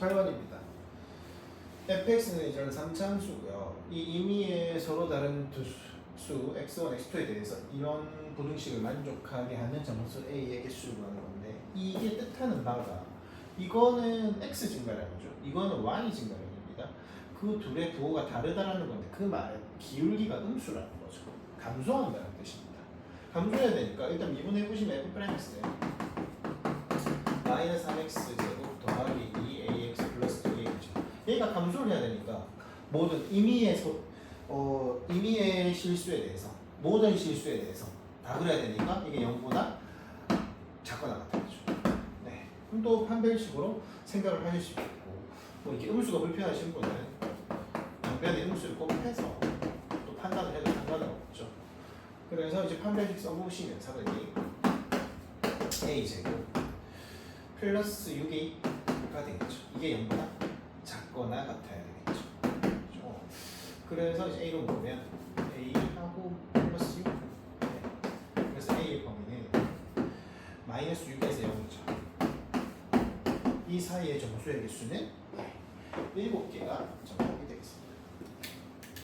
18번입니다. fx는 이런 3차함수고요. 이 임의의 서로 다른 두 수 x1, x2에 대해서 이런 부등식을 만족하게 하는 정수 a의 개수를 구하는 건데 이게 뜻하는 바가 이거는 x 증가량이죠. 이거는 y 증가량입니다. 그 둘의 부호가 다르다라는 건데 그 말은 기울기가 음수라는 거죠. 감소한다는 뜻입니다. 감소해야 되니까 일단 미분해 보시면 f 프라임스는 마이너스 3x 얘가 감소를 해야 되니까 모든 임의의 소, 어, 임의의 실수에 대해서 모든 실수에 대해서 다 그래야 되니까 이게 0보다 작거나 같아야죠. 네. 그럼 또 판별식으로 생각을 하실 수 있고 뭐 이렇게 음수가 불편하신 분은 양변의 음수를 꼭 해서 또 판단을 해도 상관은 없죠. 그래서 이제 판별식 써보시면 사분이 a 제곱 플러스 6a가 되겠죠. 이게 0보다 작거나 같아야 되겠죠. 그렇죠? 그래서 a로 보면 a하고 플러스 6 네. 그래서 a의 범위는 마이너스 6에서 0이죠. 이 사이의 정수의 개수는 7개가 정답